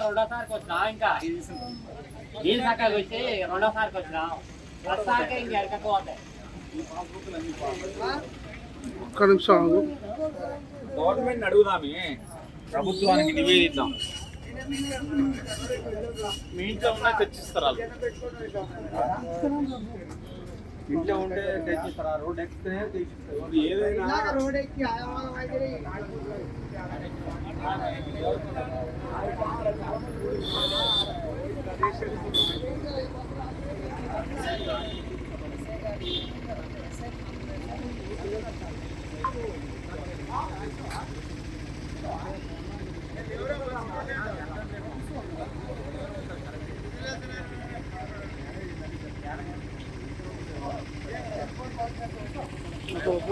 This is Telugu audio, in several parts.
రెండోసారికి వచ్చినా ఇంకా నీళ్ళు చక్కగా వచ్చి రెండోసారికి వచ్చినా ఫస్ట్ ఇంకా ఎడకపోతే ఒక్క నిమిషం ఆగు. గవర్నమెంట్ అడుగుదామే. ప్రభుత్వానికి నివేదిద్దాం. మీ ఇంట్లో ఉన్న తెచ్చిస్తారా ఇంట్లో ఉంటే తెచ్చిస్తారా? రోడ్ ఎక్కితే తెచ్చిస్తారు. ఏదైనా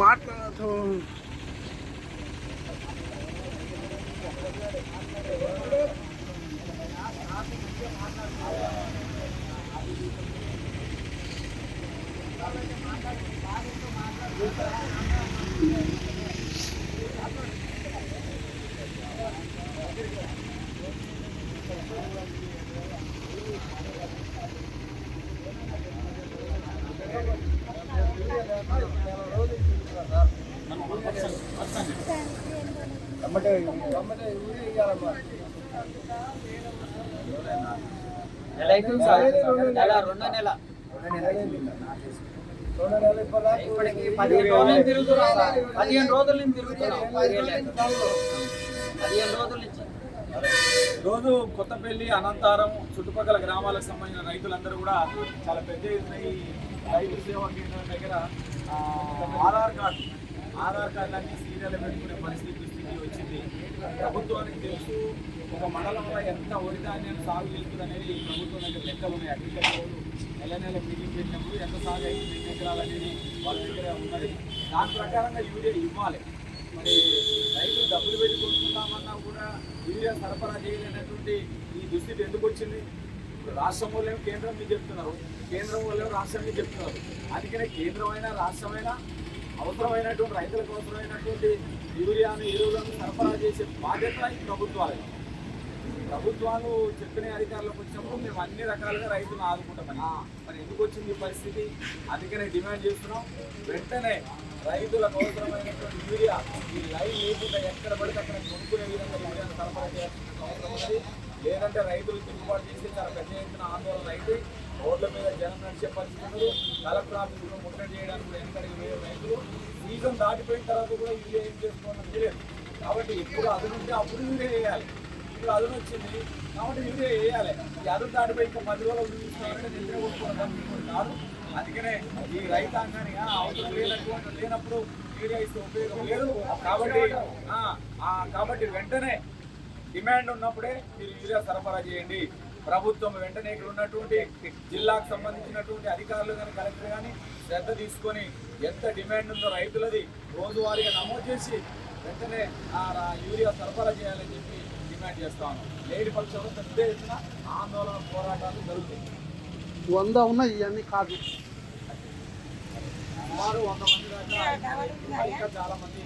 మాట్లాడదు నెల అవుతుంది సార్ నెల రెండో నెల ఇప్పటికి పదిహేను రోజులు తిరుగుతున్నాం పదిహేను రోజుల నుంచి తిరుగుతున్నాం పదిహేను రోజుల నుంచి. రోజు కొత్తపల్లి అనంతారం చుట్టుపక్కల గ్రామాలకు సంబంధించిన రైతులందరూ కూడా చాలా పెద్ద ఎత్తున ఈ రైతు సేవా కేంద్రం దగ్గర ఆధార్ కార్డు ఆధార్ కార్డులన్నీ సీరియల్ పెట్టుకునే పరిస్థితి స్థితి వచ్చింది. ప్రభుత్వానికి తెలుసు ఒక మండలంలో ఎంత వరి ధాన్యాన్ని సాగు చేస్తుందనేది ప్రభుత్వం దగ్గర లెక్కలు ఉన్నాయి. అగ్రికల్చర్ నెల నెల మీటింగ్ పెట్టినప్పుడు ఎంత సాగు అయితే ఎన్ని ఎకరాలు అనేది వాళ్ళ దగ్గర ఉన్నది. దాని ప్రకారంగా యూరియా ఇవ్వాలి. మరి రైతులు యూరియా సరఫరా చేయలేనటువంటి ఈ దుస్థితి ఎందుకు వచ్చింది? రాష్ట్రం వాళ్ళేమో కేంద్రం మీకు చెప్తున్నారు. కేంద్రం వాళ్ళేమో రాష్ట్రం చెప్తున్నారు. అందుకనే కేంద్రమైన రాష్ట్రమైనా అవసరమైనటువంటి రైతులకు అవసరమైనటువంటి యూరియాను ఎరువులను సరఫరా చేసే బాధ్యత ఈ ప్రభుత్వాలే ప్రభుత్వాలు చెప్పిన అధికారులకు వచ్చినప్పుడు మేము అన్ని రకాలుగా రైతులను ఆదుకుంటామని మరి ఎందుకు వచ్చింది ఈ పరిస్థితి? అందుకనే డిమాండ్ చేస్తున్నాం. వెంటనే రైతులకు అవసరమైనటువంటి యూరియా ఈ లైన్ లేకుండా ఎక్కడ పడితే అక్కడ కొనుక్కునే విధంగా యూరియా సరఫరా చేయాల్సిన అవసరం ఉంది. లేదంటే రైతులు తిరుగుబాటు చేసి చాలా పెద్ద ఎత్తున ఆందోళన అయితే రోడ్ల మీద జనం నడిచే పరిస్థితులు కలెక్టర్ ఆఫీసులో ముట్టడి చేయడానికి కూడా వెనకడికి వేరే రైతులు. సీజన్ దాటిపోయిన తర్వాత కూడా యూరియా ఏం చేసుకోవడం తెలియదు. కాబట్టి ఇప్పుడు అదునుంటే అప్పుడు యూరియా వేయాలి. ఇప్పుడు అదును వచ్చింది కాబట్టి యూరియా వేయాలి. ఈ అదును దాటిపోయి ఇంకా పది రోజులు చూపిస్తామంటే నిద్ర కొట్టుకోవడం కాదు. అందుకనే ఈ రైతాంగానికి అవసరం లేనటువంటి లేనప్పుడు యూరియా ఇస్తే ఉపయోగం లేదు. కాబట్టి కాబట్టి వెంటనే డిమాండ్ ఉన్నప్పుడే మీరు యూరియా సరఫరా చేయండి. ప్రభుత్వం వెంటనే ఇక్కడ ఉన్నటువంటి జిల్లాకు సంబంధించినటువంటి అధికారులు కానీ కలెక్టర్ కానీ శ్రద్ధ తీసుకొని ఎంత డిమాండ్ ఉందో రైతులది రోజువారీగా నమోదు చేసి వెంటనే ఆ యూరియా సరఫరా చేయాలని చెప్పి డిమాండ్ చేస్తాను లేని పక్షంలో పెద్ద ఎత్తున ఆందోళన పోరాటాలు జరుగుతాయి. వంద ఉన్నాయి ఇవన్నీ కాదు. చాలా మంది